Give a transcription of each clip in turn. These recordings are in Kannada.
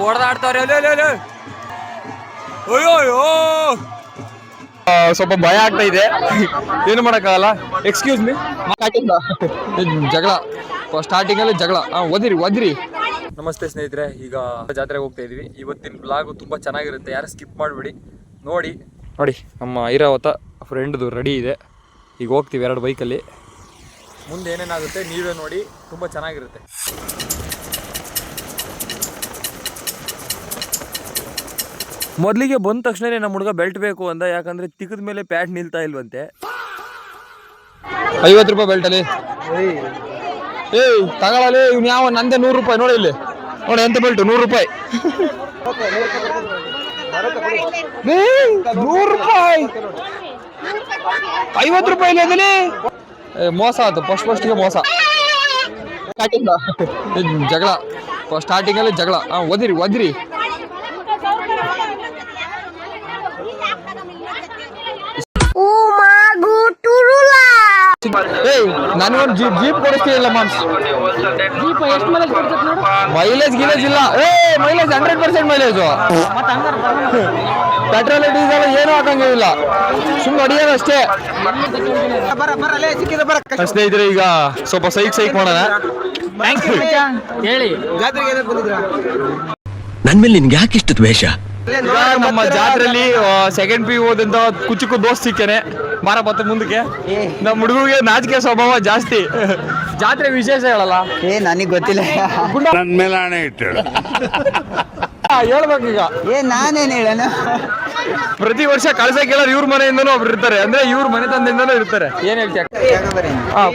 ಬೋಡ್ದಾಡ್ತಾವ್ರೆ ಅಯ್ಯೋ ಅಯ್ಯೋ ಸ್ವಲ್ಪ ಭಯ ಆಗ್ತಾ ಇದೆ. ಏನು ಮಾಡೋಕ್ಕಾಗಲ್ಲ. ಎಕ್ಸ್ಕ್ಯೂಸ್ ಮೀ ಜಗಳ. ಸ್ಟಾರ್ಟಿಂಗ್ ಅಲ್ಲಿ ಜಗಳ. ಹಾ ಒದಿರಿ ಒದಿರಿ ನಮಸ್ತೆ ಸ್ನೇಹಿತರೆ ಈಗ ಜಾತ್ರೆಗೆ ಹೋಗ್ತಾ ಇದೀವಿ. ಇವತ್ತಿನ ಬ್ಲಾಗು ತುಂಬ ಚೆನ್ನಾಗಿರುತ್ತೆ. ಯಾರು ಸ್ಕಿಪ್ ಮಾಡಬೇಡಿ. ನೋಡಿ. ನೋಡಿ ನಮ್ಮ ಐರಾವತ ಫ್ರೆಂಡ್ದು ರೆಡಿ ಇದೆ. ಈಗ ಹೋಗ್ತೀವಿ ಎರಡು ಬೈಕಲ್ಲಿ ಮುಂದೆ ಏನೇನಾಗುತ್ತೆ ನೀವೇ ನೋಡಿ. ತುಂಬ ಚೆನ್ನಾಗಿರುತ್ತೆ. ಮೊದಲಿಗೆ ಬಂದ ತಕ್ಷಣನೇ ನಮ್ಮ ಹುಡುಗ ಬೆಲ್ಟ್ ಬೇಕು ಅಂದ ಯಾಕಂದ್ರೆ ತಿಕ್ಕದ ಮೇಲೆ ಪ್ಯಾಟ್ ನಿಲ್ತಾ ಇಲ್ವಂತೆ. ಐವತ್ತು ರೂಪಾಯಿ ಬೆಲ್ಟ್ ಅಲ್ಲಿ. ಏಯ್ ತಗೊಳ್ಳಲಿ ಇವ್ನು ಯಾವ ನಂದೆ ನೂರು ರೂಪಾಯಿ ನೋಡಿ ಇಲ್ಲಿ. ನೋಡಿ ಎಂತ ಬೆಲ್ಟ್? ನೂರು ರೂಪಾಯಿ. ನೂರು ರೂಪಾಯಿ. ಐವತ್ತು ರೂಪಾಯಿ ಇಲ್ಲ ಅದಲ್ಲಿ ಮೋಸ ಆಯ್ತು ಫಸ್ಟ್ ಫಸ್ಟ್ಗೆ ಮೋಸ. ಜಗಳ. ಸ್ಟಾರ್ಟಿಂಗ್ ಅಲ್ಲಿ ಜಗಳ. ಹಾ ಒದಿರಿ ಒದಿರಿ. ಏಯ್ ನನಗೊಂದು ಜೀಪ್ ಜೀಪ್ ಕೊಡಿಸ್ತೀನಿಲ್ಲ ಮಾನ್ಸ್ ಮೈಲೇಜ್ ಗಿಲೇಜ್ ಇಲ್ಲ. ಏ mileage hundred percent mileage petrol diesel ಏನೂ ಹಾಕಂಗಿಲ್ಲ ಸುಮ್ಮನೆ ಹೊಡಿಯೋದು ಅಷ್ಟೇ. ಸ್ನೇಹಿತರೆ ಈಗ ಸ್ವಲ್ಪ ಸೈಕ್ ಸೈಕ್ ಮಾಡೋಣ. ಹೇಳಿ ನನ್ ಮೇಲೆ ನಿನ್ಗೆ ಯಾಕೆ ಇಷ್ಟು ದ್ವೇಷ? ಈಗ ನಮ್ಮ ಜಾತ್ರೆಯಲ್ಲಿ ಸೆಕೆಂಡ್ ಪಿ ಓದಂತ ಕುಚುಕು ದೋಸ್ತ್ ಸಿಕ್ಕೇನೆ ಮಾರ ಬತ್ತ ಮುಂದಕ್ಕೆ. ನಮ್ಮ ಹುಡುಗರಿಗೆ ನಾಚಿಕೆ ಸ್ವಭಾವ ಜಾಸ್ತಿ. ಜಾತ್ರೆ ವಿಶೇಷ ಹೇಳಲ್ಲ. ಏ ನನಗೆ ಗೊತ್ತಿಲ್ಲ. ನನ್ನ ಮೇಲೆ ಹಣೆ ಇಟ್ಟು ಹೇಳ್ಬೇಕೀಗ ಏ ನಾನೇನ್ ಹೇಳೋಣ ಪ್ರತಿ ವರ್ಷ ಕಳಸ ಕೇಳೋರು ಇವ್ರ ಮನೆಯಿಂದನೂ ಒಬ್ರು ಇರ್ತಾರೆ. ಅಂದ್ರೆ ಇವ್ರ ಮನೆ ತಂದಿಂದನೂ ಇರ್ತಾರೆ. ಏನ್ ಹೇಳ್ತೀಯ?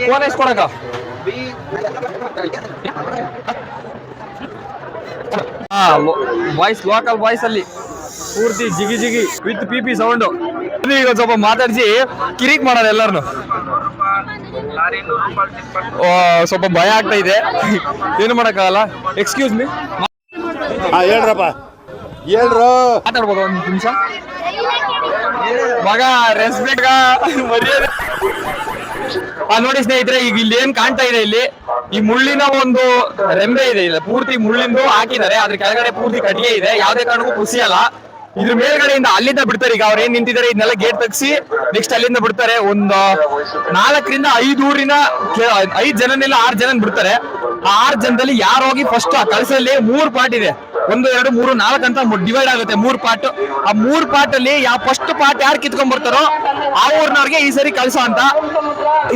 ಫೋನ್ ಕೊಡಕ ಹಾ ವಾಯ್ಸ್ ಲೋಕಲ್ ವಾಯ್ಸ್ ಅಲ್ಲಿ. ಪೂರ್ತಿ ಜಿಗಿ ಜಿಗಿ ವಿತ್ ಪಿ ಪಿ ಸೌಂಡ್ ಈಗ ಸ್ವಲ್ಪ ಮಾತಾಡಿಸಿ ಕಿರಿಕ್ ಮಾಡ ಎಲ್ಲಾರು ಸ್ವಲ್ಪ ಭಯ ಆಗ್ತಾ ಇದೆ. ಏನು ಮಾಡಕ್ಕಾಗಲ್ಲ? ಎಕ್ಸ್ಕ್ಯೂಸ್ ಮೀ ಹಾ ಹೇಳ್ರಪ್ಪ. ಹೇಳ್ರು. ಮಾತಾಡ್ಬೋದು ಒಂದು ನಿಮಿಷ. ಮಗ ರೆಸ್ಪೆಕ್ಟ್ ಮರ್ಯಾದೆ. ಆ ನೋಡಿ ಸ್ನೇಹಿತರೆ ಈಗ ಇಲ್ಲಿ ಏನ್ ಕಾಣ್ತಾ ಇದೆ ಇಲ್ಲಿ. ಈ ಮುಳ್ಳಿನ ಒಂದು ರೆಂಬೆ ಇದೆ. ಇಲ್ಲ, ಪೂರ್ತಿ ಮುಳ್ಳಿಂದು ಹಾಕಿದ್ದಾರೆ. ಅದ್ರ ಕೆಳಗಡೆ ಪೂರ್ತಿ ಕಟ್ಟಿಗೆ ಇದೆ. ಯಾವ್ದೇ ಕಾರಣಕ್ಕೂ ಕುಸಿಯಲ್ಲ. ಇದ್ರ ಮೇಲ್ಗಡೆಯಿಂದ ಅಲ್ಲಿಂದ ಬಿಡ್ತಾರೆ. ಈಗ ಅವ್ರು ಏನ್ ನಿಂತಿದ್ದಾರೆ? ಇದನ್ನೆಲ್ಲ ಗೇಟ್ ತೆಗ್ಸಿ ನೆಕ್ಸ್ಟ್ ಅಲ್ಲಿಂದ ಬಿಡ್ತಾರೆ. ಒಂದು ನಾಲ್ಕರಿಂದ ಐದು ಊರಿನ ಐದ್ ಜನನೆಲ್ಲ ಆರ್ ಜನ ಬಿಡ್ತಾರೆ. ಆ ಆರ್ ಜನದಲ್ಲಿ ಯಾರು ಹೋಗಿ ಫಸ್ಟ್ ಆ ಕಳಸಲ್ಲಿ ಮೂರ್ ಪಾರ್ಟ್ ಇದೆ. ಒಂದು ಎರಡು ಮೂರು ನಾಲ್ಕು ಅಂತ ಡಿವೈಡ್ ಆಗುತ್ತೆ. ಮೂರ್ ಪಾರ್ಟ್ ಆ ಮೂರ್ ಪಾರ್ಟ್ ಅಲ್ಲಿ ಯಾವ ಫಸ್ಟ್ ಪಾರ್ಟ್ ಯಾರು ಕಿತ್ಕೊಂಡ್ ಬರ್ತಾರೋ ಆ ಊರ್ನವ್ರಿಗೆ ಈ ಸರಿ ಕಳ್ಸೋ ಅಂತ.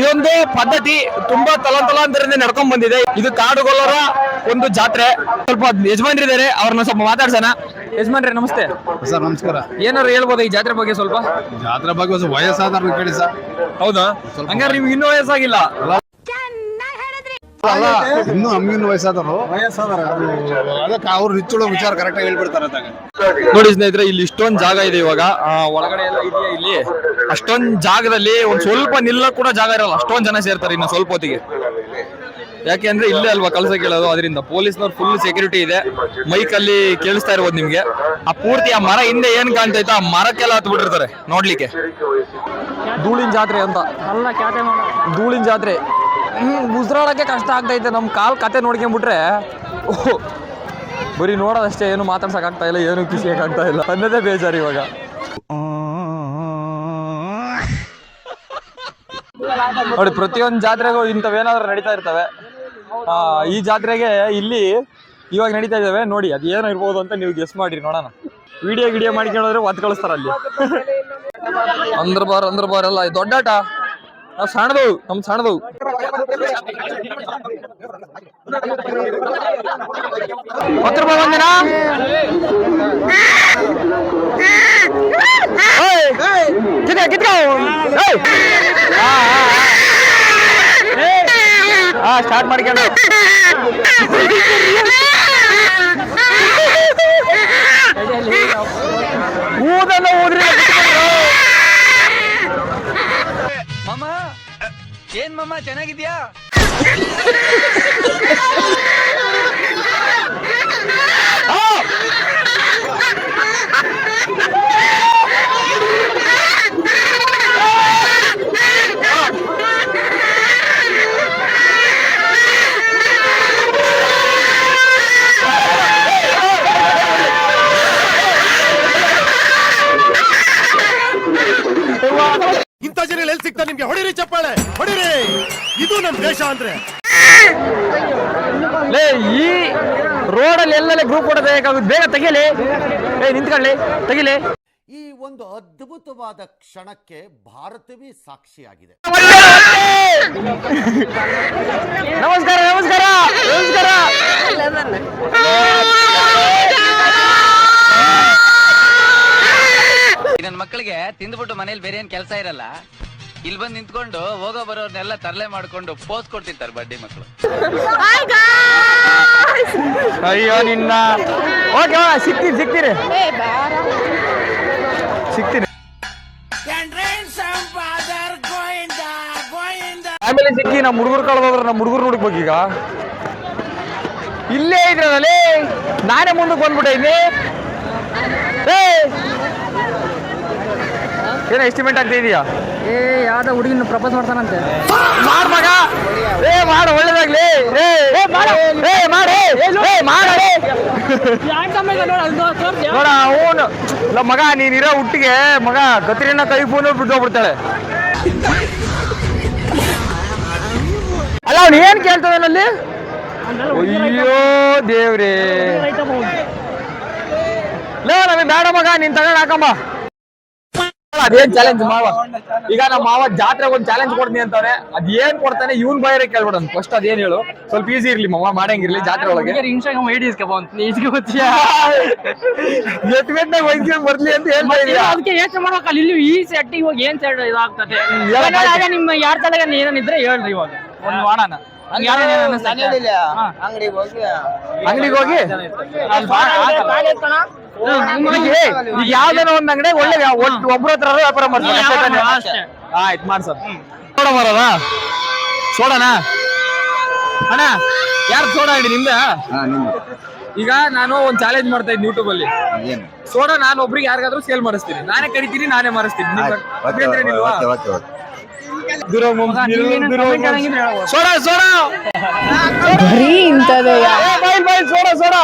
ಇದೊಂದು ಪದ್ಧತಿ ತುಂಬಾ ತಲಾಂತಲಾಂತರದಿಂದ ನಡ್ಕೊಂಡ್ ಬಂದಿದೆ. ಇದು ಕಾಡುಗೊಲ್ಲರ ಒಂದು ಜಾತ್ರೆ. ಸ್ವಲ್ಪ ಯಜಮಾನ್ರಿದ್ದಾರೆ ಅವ್ರನ್ನ ಸ್ವಲ್ಪ ಮಾತಾಡ್ಸೋಣ. ಯಜಮಾನ್ರಿ ನಮಸ್ತೆ. ಸರ್ ನಮಸ್ಕಾರ. ಏನಾರು ಹೇಳ್ಬೋದು ಈ ಜಾತ್ರೆ ಬಗ್ಗೆ ಸ್ವಲ್ಪ? ಜಾತ್ರೆ ಬಗ್ಗೆ ವಯಸ್ಸಾದವ್ರನ್ನ ಕೇಳಿ ಸರ್. ಹೌದಾ? ಹಂಗಾರೆ ನಿಮ್ಗೆ ಇನ್ನೂ ವಯಸ್ಸಾಗಿಲ್ಲ. ಅಲ್ಲ ಇನ್ನೂ ನಮ್ಗಿನ್ನು ವಯಸ್ಸಾದವರು. ಅದಕ್ಕೆ ಅವ್ರು ನಿಚ್ಚುಳೋ ವಿಚಾರ ಕರೆಕ್ಟ್ ಆಗಿ ಹೇಳ್ಬಿಡ್ತಾರೆ ಅದಾಗ ನೋಡಿ ಸ್ನೇಹಿತರೆ ಇಲ್ಲಿ ಇಷ್ಟೊಂದ್ ಜಾಗ ಇದೆ ಇವಾಗ. ಆ, ಒಳಗಡೆ ಎಲ್ಲ ಇದೆಯಾ ಇಲ್ಲಿ? ಅಷ್ಟೊಂದ್ ಜಾಗದಲ್ಲಿ ಒಂದ್ ಸ್ವಲ್ಪ ನಿಲ್ಲ ಕೂಡ ಜಾಗ ಇರಲ್ಲ. ಅಷ್ಟೊಂದ್ ಜನ ಸೇರ್ತಾರೆ ಇನ್ನು ಸ್ವಲ್ಪ ಹೊತ್ತಿಗೆ. ಯಾಕೆ ಅಂದ್ರೆ ಇಲ್ಲೇ ಅಲ್ವಾ ಕೆಲಸ ಕೇಳೋದು ಅದರಿಂದ. ಪೊಲೀಸ್ನವ್ರು ಫುಲ್ ಸೆಕ್ಯೂರಿಟಿ ಇದೆ. ಮೈಕ್ ಅಲ್ಲಿ ಕೇಳಿಸ್ತಾ ಇರ್ಬೋದು ನಿಮ್ಗೆ. ಆ ಪೂರ್ತಿ ಆ ಮರ ಹಿಂದೆ ಏನ್ ಕಾಣ್ತೈತ ಆ ಮರಕ್ಕೆಲ್ಲ ಹತ್ತು ಬಿಟ್ಟಿರ್ತಾರೆ ನೋಡ್ಲಿಕ್ಕೆ. ಧೂಳಿನ ಜಾತ್ರೆ ಅಂತ. ಧೂಳಿನ ಜಾತ್ರೆ. ಉಸಿರಾಡಕ್ಕೆ ಕಷ್ಟ ಆಗ್ತೈತೆ ನಮ್ಮ ಕಾಲು ಕತೆ ನೋಡ್ಕೊಂಡ್ಬಿಟ್ರೆ ಓಹ್, ಬರೀ ನೋಡೋದಷ್ಟೇ ಏನು ಮಾತಾಡ್ಸೋಕ್ಕಾಗ್ತಾ ಇಲ್ಲ, ಏನು ಕಿಸಿಯಕ್ ಆಗ್ತಾ ಇಲ್ಲ. ಅನ್ನೋದೇ ಬೇಜಾರು ಇವಾಗ. ನೋಡಿ, ಪ್ರತಿಯೊಂದು ಜಾತ್ರೆಗೂ ಇಂಥವೇನಾದ್ರೂ ನಡೀತಾ ಇರ್ತವೆ. ಈ ಜಾತ್ರೆಗೆ ಇಲ್ಲಿ ಇವಾಗ ನಡೀತಾ ಇದ್ದಾವೆ ನೋಡಿ, ಅದು ಏನೋ ಇರ್ಬೋದು ಅಂತ ನೀವು ಗೆಸ್ ಮಾಡಿರಿ, ನೋಡೋಣ. ವಿಡಿಯೋ ಗಿಡಿಯೋ ಮಾಡ್ಕೊಂಡ್ರೆ ಒದ್ ಕಳಿಸ್ತಾರ ಅಲ್ಲಿ ಅಂದ್ರ ಬಾರ್ ಅಂದ್ರ ಬಾರ್ ಅಲ್ಲ ದೊಡ್ಡಾಟ ನಾವು ಸಣ್ಣದವು ನಮ್ ಸಣ್ಣದವು ಹತ್ತು ಸ್ಟಾರ್ಟ್ ಮಾಡ್ಕೊಂಡು ಊದಲ್ಲ ಊದ್ರಿ. ಏನ್ ಮಮ್ಮ ಚೆನ್ನಾಗಿದ್ಯಾ? ಇಂಥ ಜನ ಎಲ್ಲಿ ಸಿಗ್ತಾರೆ ನಿಮ್ಗೆ? ಹೊಡಿರಿ ಚಪ್ಪಾಳೆ. ಇದು ನಮ್ಮ ದೇಶ ಅಂದ್ರೆ. ಲೇ ಈ ರೋಡಲ್ಲಿ ಎಲ್ಲೆಲ್ಲ ಗ್ರೂಪ್ ಫೋಟೋ ತೆಗಿಯಕ್ಕಾಗುತ್ತೆ ಬೇಗ ತೆಗಿಲಿ ಏ ನಿಂತ್ಕೊಳ್ಳಿ. ತೆಗಿಲಿ. ಈ ಒಂದು ಅದ್ಭುತವಾದ ಕ್ಷಣಕ್ಕೆ ಭಾರತವೇ ಸಾಕ್ಷಿಯಾಗಿದೆ. ನಮಸ್ಕಾರ ನಮಸ್ಕಾರ ನಮಸ್ಕಾರ. ನನ್ನ ಮಕ್ಕಳಿಗೆ ತಿಂದ್ಬಿಟ್ಟು ಮನೇಲಿ ಬೇರೆ ಏನ್ ಕೆಲಸ ಇರಲ್ಲ. ಇಲ್ಲಿ ಬಂದು ನಿಂತ್ಕೊಂಡು ಹೋಗೋ ಬರೋರ್ನೆಲ್ಲ ತರಲೆ ಮಾಡ್ಕೊಂಡು ಪೋಸ್ ಕೊಡ್ತಿರ್ತಾರೆ ಬಡ್ಡಿ ಮಕ್ಕಳು ಅಯ್ಯೋ ನಿನ್ನ. ಓಕೆ ಸಿಕ್ತೀನಿ ಸಿಕ್ತೀರಿ ಸಿಕ್ತೀನಿ ಆಮೇಲೆ ಸಿಕ್ಕಿ ನಮ್ಮ ಹುಡುಗರು ಕಳೆದೋದ್ರೆ ನಮ್ಮ ಹುಡುಗರು ಹುಡುಕ್ಬೇಕು ಈಗ. ಇಲ್ಲೇ ಇದ್ರಲ್ಲಿ ನಾನೇ ಮುಂದಕ್ಕೆ ಬಂದ್ಬಿಟ್ಟೆ ಇಲ್ಲಿ. ಏನೋ ಎಸ್ಟಿಮೇಟ್ ಆಗ್ತಾ ಇದೆಯಾ? ಏ ಯಾವ್ದೋ ಹುಡುಗಿನ ಪ್ರಪೋಸ್ ಮಾಡ್ತಾನಂತೆ. ಮಾಡ್ ಮಗ. ಏ ಮಾಡ ಒಳ್ಳೇದಾಗ್ಲಿ. ಏ ಏ ಮಾಡು. ಏ ಮಾಡು. ಏ ಮಾಡು. ನೋಡ ಅವನು ಇಲ್ಲ ಮಗ ನೀನಿರೋ ಹುಟ್ಟಿಗೆ ಮಗ ಕತ್ರಿನ ಕೈ ಫೋನ್ ಬಿಟ್ಟೋಗ್ಬಿಡ್ತಾಳೆ ಅಲ್ಲ ಅವ್ನು ಏನ್ ಕೇಳ್ತಾವನಲ್ಲಿ ಅಯ್ಯೋ ದೇವ್ರಿ. ಲೇ ನಮಗೆ ಬೇಡ ಮಗ ನೀನ್ ತಗೊಂಡ್ ಹಾಕಮ್ಮ. ಅದೇನ್ ಚಾಲೆಂಜ್ ಮಾವ? ಈಗ ನಮ್ಮ ಮಾವ ಜಾತ್ರೆಗೆ ಒಂದ್ ಚಾಲೆಂಜ್ ಕೊಡ್ತೀನಿ ಅಂತಾನೆ ಅದ್ ಏನ್ ಕೊಡ್ತಾನೆ ಇವ್ನ್ ಬೈರೆ ಕೇಳ್ಬಿಡ ಫಸ್ಟ್ ಅದೇನ್ ಹೇಳು. ಸ್ವಲ್ಪ ಈಸಿ ಇರ್ಲಿ ಮಾವ ಮಾಡಂಗಿರ್ಲಿ ಜಾತ್ರೆ ಒಳಗೆ. ಇನ್ಸ್ಟಾಗ್ರಾಮ್ ಐಡಿ ಇಸ್ಕೊಬಂತ ಈಸ್ಗೆ ಗೊತ್ತಿಯಾ ಎಟ್ ಮೆಟ್ನಾಗ ವೈದ್ಯನ್ ಬರ್ಲಿ ಅಂತ ಹೇಳ್ತಾ ಇದೀಯಾ ಅದಕ್ಕೆ ಯೋಚನೆ ಅಲ್ಲಿ ಇಲ್ಲಿ ಈ ಸೆಟ್ಟಿಗೆ ಹೋಗಿ ಏನ್ ಸೆಟ್ ಇದಾಗ್ತದೆ. ನಿಮ್ಮ ಯಾರ ತಲೆಗೆ ಏನಿದ್ರೆ ಹೇಳ್ರಿ ಇವಾಗ. ಒಂದ್ ಮಾಡೋಣ. ಅಂಗಡಿಗೆ ಹೋಗಿ. ಅಂಗಡಿಗೆ ಈಗ ಯಾವ್ದಾನ ಒಂದ್ ಅಂಗಡಿ ಒಳ್ಳೆ ಒಬ್ರ ಹತ್ರ ವ್ಯಾಪಾರ ಮಾಡ್ತಾರೆ. ಆಯ್ತು ಮಾಡ್ಸ ಸೋಡ ಬರೋದ ಸೋಡನಾ? ಅಣ್ಣ ಯಾರು ಸೋಡಾ ಅಂಗಡಿ ನಿಮ್ದ? ಈಗ ನಾನು ಒಂದ್ ಚಾಲೆಂಜ್ ಮಾಡ್ತಾ ಇದ್ದೀನಿ ಯೂಟ್ಯೂಬ್ ಅಲ್ಲಿ. ಸೋಡ ನಾನು ಒಬ್ರಿಗೆ ಯಾರಿಗಾದ್ರೂ ಸೇಲ್ ಮಾಡಿಸ್ತೀನಿ. ನಾನೇ ಕರಿತೀನಿ ನಾನೇ ಮಾಡಿಸ್ತೀನಿ? ದೂರ. ಸೋಡಾ ಸೋಡಾ ಬರೀ ಇಂಥದೆಯಾ? ಏ, ಬೈಲ್ ಬೈಲ್ ಸೋಡಾ ಸೋಡಾ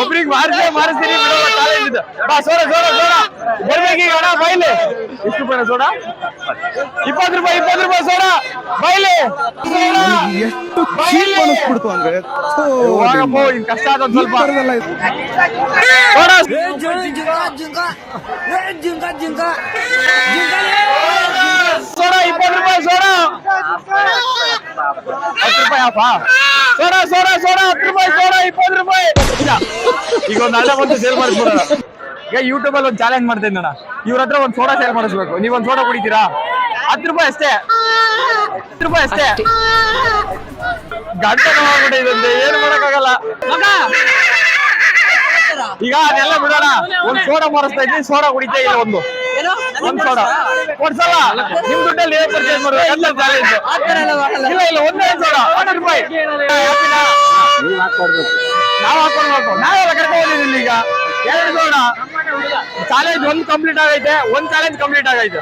ಒಬ್ರಿಗೆ ಮಾರಿಸಿ ಮಾರಿಸ್ತೀನಿ ಬಿಡೋ ಚಾಲೆಂಜ್ ಇದೆ ಬಾ ಸೋಡಾ ಸೋಡಾ ಸೋಡಾ ಬರ್ಬೇಕೀಗ ಅಣ್ಣ ಬೈಲೆ ಎಷ್ಟು ರೂಪಾಯಿ ಸೋಡಾ ಇಪ್ಪತ್ತು ರೂಪಾಯಿ ಇಪ್ಪತ್ತು ರೂಪಾಯಿ ಸೋಡಾ ಬೈಲೆ ಎಷ್ಟು ಚೀಪ್ ಅನಿಸ್ಬಿಡ್ತು ಅಂದ್ರೆ ಹೋಗಪ್ಪ ಇನ್ ಕಷ್ಟ ಆದ ಒಂದ್ ಈ ಸ್ವಲ್ಪ ಥರದ್ದೆಲ್ಲ ಇದೆ. ಸೋಡಾ ಸೋಡಾ ಇಪ್ಪತ್ತು ರೂಪಾಯಿ ಸೋಡಾ ಹತ್ತು ರೂಪಾಯಿ ಅಪ್ಪ ಸೋಡಾ ಸೋಡಾ ಸೋಡಾ ಹತ್ತು ರೂಪಾಯಿ ಸೋಡಾ ಇಪ್ಪತ್ತು ರೂಪಾಯಿ. ಈಗ ಒಂದು ಅಣ್ಣ ಬಂದು ಸೇಲ್ ಮಾಡಿಸ್ಬಿಡೋಣ. ಈಗ ಯೂಟ್ಯೂಬ್ ಅಲ್ಲಿ ಒಂದು ಚಾಲೆಂಜ್ ಮಾಡ್ತಾ ಅಣ್ಣ ಇವ್ರ ಹತ್ರ ಒಂದು ಸೋಡಾ ಸೇಲ್ ಮಾಡಿಸ್ಬೇಕು. ನೀವು ಒಂದು ಸೋಡಾ ಕುಡಿತೀರಾ? ಹತ್ತು ರೂಪಾಯಿ ಅಷ್ಟೇ. ಹತ್ತು ರೂಪಾಯಿ ಅಷ್ಟೇ. ಗಂಟೆ ನೋಡ್ಬಿಟ್ಟಿದಂತೆ ಏನು ಮಾಡಕ್ಕಾಗಲ್ಲ. ಮಗ! ಈಗ ಅದೆಲ್ಲ ಬಿಡೋಣ. ಒಂದು ಸೋಡಾ ಮಾರಿಸ್ತಾ ಇದ್ದೀನಿ. ಸೋಡಾ ಕುಡಿತಾ ಇಲ್ಲ ಒಂದು. ಕೊಡ್ಸಲ್ಲ ನಿಮ್ ದುಡ್ಡಲ್ಲಿ ಏನ್ ಪರ್ಚೇಸ್ ಮಾಡ್ಬೇಕು ಇಲ್ಲ ಇಲ್ಲ ಒಂದೇ ರೂಪಾಯಿ? ನಾವ್ ನಾವೆಲ್ಲ ಈಗ. ಎರಡು ಚಾಲೆಂಜ್ ಒಂದ್ ಕಂಪ್ಲೀಟ್ ಆಗೈತೆ. ಒಂದ್ ಚಾಲೆಂಜ್ ಕಂಪ್ಲೀಟ್ ಆಗೈತೆ.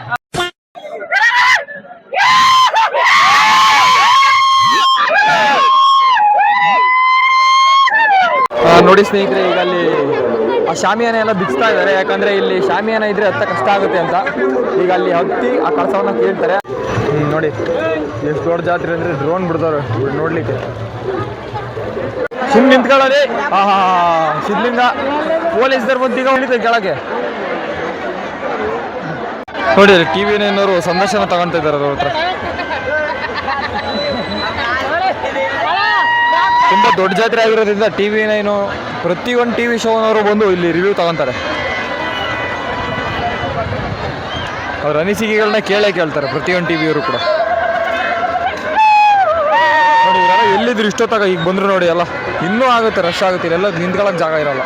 ನೋಡಿ ಸ್ನೇಹಿತರೆ ಈಗ ಅಲ್ಲಿ ಆ ಶಾಮಿಯಾನ ಎಲ್ಲ ಬಿಚ್ತಾ ಇದ್ದಾರೆ. ಯಾಕಂದ್ರೆ ಇಲ್ಲಿ ಶಾಮಿಯಾನ ಇದ್ರೆ ಅತ್ತ ಕಷ್ಟ ಆಗುತ್ತೆ ಅಂತ. ಈಗ ಅಲ್ಲಿ ಹತ್ತಿ ಆ ಕಳಸವನ್ನ ಕೇಳ್ತಾರೆ. ನೋಡಿ. ಎಷ್ಟು ದೊಡ್ಡ ಜಾತ್ರೆ ಅಂದ್ರೆ ಡ್ರೋನ್ ಬಿಡ್ತಾರೆ ನೋಡ್ಲಿಕ್ಕೆ. ಸುಮ್ ನಿಂತ್ಕೊಳ್ಳೋರಿ ಆಹಾ ಸಿದ್ಲಿಂದ ಪೊಲೀಸ್ದರ್ ಬಂದು ಈಗ ಕೆಳಗೆ. ನೋಡಿ ಟಿವಿ ಏನಾದ್ರು ಸಂದರ್ಶನ ತಗೊಂತ ಇದ್ದಾರೆ ಅವ್ರ ಹತ್ರ. ತುಂಬಾ ದೊಡ್ಡ ಜಾತ್ರೆ ಆಗಿರೋದ್ರಿಂದ ಟಿವಿ ನೈನು ಪ್ರತಿಯೊಂದು ಟಿವಿ ಶೋನವರು ಬಂದು ಇಲ್ಲಿ ರಿವ್ಯೂ ತಗೊಂತಾರೆ. ಅವ್ರ ಅನಿಸಿಕೆಗಳನ್ನ ಕೇಳೇ ಕೇಳ್ತಾರೆ ಪ್ರತಿಯೊಂದು ಟಿವಿಯವರು ಕೂಡ. ನೋಡಿ, ಇವರೆಲ್ಲ ಎಲ್ಲಿದ್ರು ಇಷ್ಟೊತ್ತಾಗ ಈಗ ಬಂದ್ರು ನೋಡಿ ಎಲ್ಲ. ಇನ್ನೂ ಆಗುತ್ತೆ ರಶ್ ಆಗುತ್ತೆ, ಇಲ್ಲೆಲ್ಲ ನಿಂತ್ಕೊಳ್ಳೋಕೆ ಜಾಗ ಇರಲ್ಲ.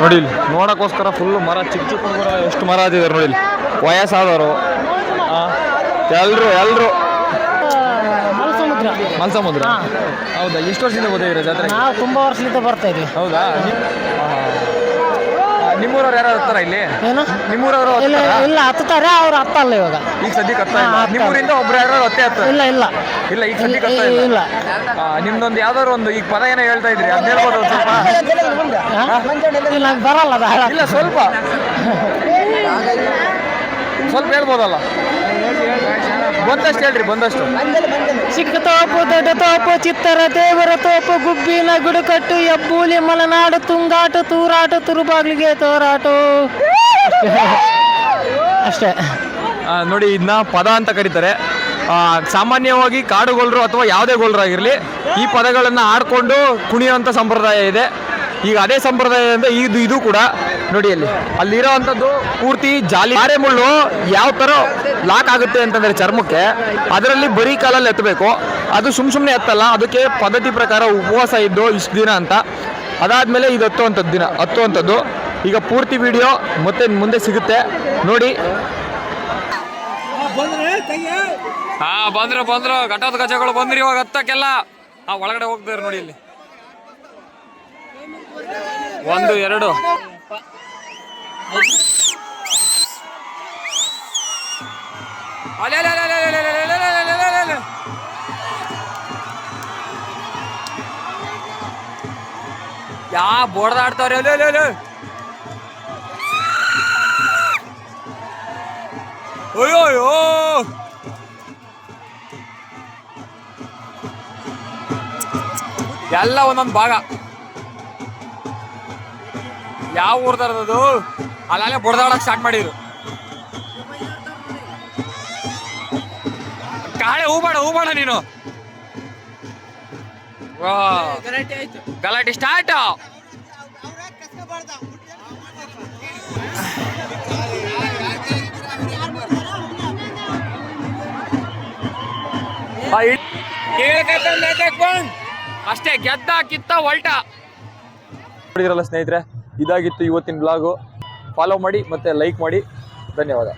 ನೋಡಿ ಇಲ್ಲಿ ನೋಡಕ್ಕೋಸ್ಕರ ಫುಲ್ ಮರ, ಚಿಕ್ಕ ಚಿಕ್ಕ ಹುಡುಗರ ಎಷ್ಟು ಮರ ಹತ್ತಿದ್ದಾರೆ ನೋಡಿ ಇಲ್ಲಿ. ವಯಸ್ಸಾದವರು. ಎಲ್ರು. ಎಲ್ರು ಮಲ್ಸಮುದ್ರ. ಮಲ್ಸಮುದ್ರ ಹೌದಾ? ಎಷ್ಟು ವರ್ಷದಿಂದ ಓದಿದ್ರೆ ಜಾತ್ರೆ ನಾವು ತುಂಬಾ ವರ್ಷದಿಂದ ಬರ್ತಾ ಇದ್ವಿ. ಹೌದಾ? ನಿಮ್ಮೂರವ್ರು ಯಾರು ಹತ್ತಾರ ಇಲ್ಲಿ? ಏನು? ನಿಮ್ಮೂರವ್ರು ಇಲ್ಲ ಇಲ್ಲ ಹತ್ತಾರೆ? ಅವ್ರು ಹತ್ತಲ್ಲ ಇವಾಗ. ಈಗ ಸದ್ಯಕ್ಕೆ ಹತ್ತ. ನಿಮ್ಮೂರಿಂದ ಒಬ್ರು ಯಾರು ಹತ್ತೆ ಹತ್ತ? ಇಲ್ಲ ಇಲ್ಲ. ಇಲ್ಲ ಈಗ ಸದ್ಯಕ್ಕೆ ಹತ್ತ ಇಲ್ಲ ನಿಮ್ದೊಂದು ಯಾವ್ದಾದ್ರು ಒಂದು ಈಗ ಪದ ಏನೋ ಹೇಳ್ತಾ ಇದ್ರಿ ಅದ್ ಹೇಳ್ಬೋದು ಸ್ವಲ್ಪ. ನಂಗೆ ಬರಲ್ಲ ಅದು. ಇಲ್ಲ ಸ್ವಲ್ಪ. ಸ್ವಲ್ಪ ಹೇಳ್ಬೋದಲ್ಲ? ಬಂದಷ್ಟು ಹೇಳ್ರಿ ಬಂದಷ್ಟು. ಚಿಕ್ಕ ತೋಪು ದೊಡ್ಡ ತೋಪು ಚಿತ್ತರ ದೇವರ ತೋಪು ಗುಬ್ಬಿನ ಗುಡುಕಟ್ಟು ಎಬ್ಬೂಲಿ ಮಲೆನಾಡು ತುಂಗಾಟು ತೂರಾಟು ತುರುಬಾಗ್ಲಿಗೆ ತೋರಾಟು. ಅಷ್ಟೇ. ನೋಡಿ ಇದನ್ನ ಪದ ಅಂತ ಕರೀತಾರೆ. ಆ, ಸಾಮಾನ್ಯವಾಗಿ ಕಾಡುಗೊಲ್ರು ಅಥವಾ ಯಾವುದೇ ಗೊಲ್ರು ಆಗಿರಲಿ ಈ ಪದಗಳನ್ನು ಆಡಿಕೊಂಡು ಕುಣಿಯುವಂಥ ಸಂಪ್ರದಾಯ ಇದೆ. ಈಗ ಅದೇ ಸಂಪ್ರದಾಯದಿಂದ ಇದು ಇದು ಕೂಡ ನೋಡಿ ಅಲ್ಲಿ ಅಲ್ಲಿರೋ ಅಂಥದ್ದು ಪೂರ್ತಿ ಜಾಲಿ. ಮುಳ್ಳು ಯಾವ ಥರ ಲಾಕ್ ಆಗುತ್ತೆ ಅಂತಂದ್ರೆ ಚರ್ಮಕ್ಕೆ, ಅದರಲ್ಲಿ ಬರೀ ಕಾಲಲ್ಲಿ ಎತ್ತಬೇಕು. ಅದು ಸುಮ್ ಸುಮ್ಮನೆ ಎತ್ತಲ್ಲ, ಅದಕ್ಕೆ ಪದ್ಧತಿ ಪ್ರಕಾರ ಉಪವಾಸ ಇದ್ದು ಇಷ್ಟು ದಿನ ಅಂತ. ಅದಾದ್ಮೇಲೆ ಇದು ಹತ್ತುವಂಥದ್ದು ದಿನ, ಹತ್ತುವಂಥದ್ದು. ಈಗ ಪೂರ್ತಿ ವಿಡಿಯೋ ಮತ್ತೆ ಮುಂದೆ ಸಿಗುತ್ತೆ. ನೋಡಿ. ಹಾ, ಬಂದ್ರು ಬಂದ್ರು. ಘಟದ ಗಜಗಳು ಬಂದ್ರಿ ಇವಾಗ ಹತ್ತಕ್ಕೆಲ್ಲ. ಆ ಒಳಗಡೆ ಹೋಗ್ತಾರೆ ನೋಡಿ ಇಲ್ಲಿ. ಒಂದು, ಎರಡು. കപ്പ അല്ല അല്ല അല്ല അല്ല അല്ല അല്ല അല്ല യാ ബോർഡർ അടുത്തവരോ അല്ലോ അല്ലോ അല്ലോ Oi, oi, oi! ಎಲ್ಲ ಒಂದೊಂದು ಭಾಗ ಯಾವ ಊರ್ದಾರದು ಅಲ್ಲೇ ಬಡ್ದಾಡಕ್ ಸ್ಟಾರ್ಟ್ ಮಾಡಿದ್ರು. ಕಾಳೆ ಹೂಬೇಡ ಹೂಬೇಡ ನೀನು. ವಾ. ಗಲಾಟೆ ಸ್ಟಾರ್ಟ್ ಅಷ್ಟೇ ಗೆದ್ದ ಕಿತ್ತ ಹೊಲ್ಟ ನೋಡಿದ್ರಲ್ಲ ಸ್ನೇಹಿತರೆ ಇದಾಗಿತ್ತು ಇವತ್ತಿನ ಬ್ಲಾಗು ಫಾಲೋ ಮಾಡಿ ಮತ್ತು ಲೈಕ್ ಮಾಡಿ. ಧನ್ಯವಾದ.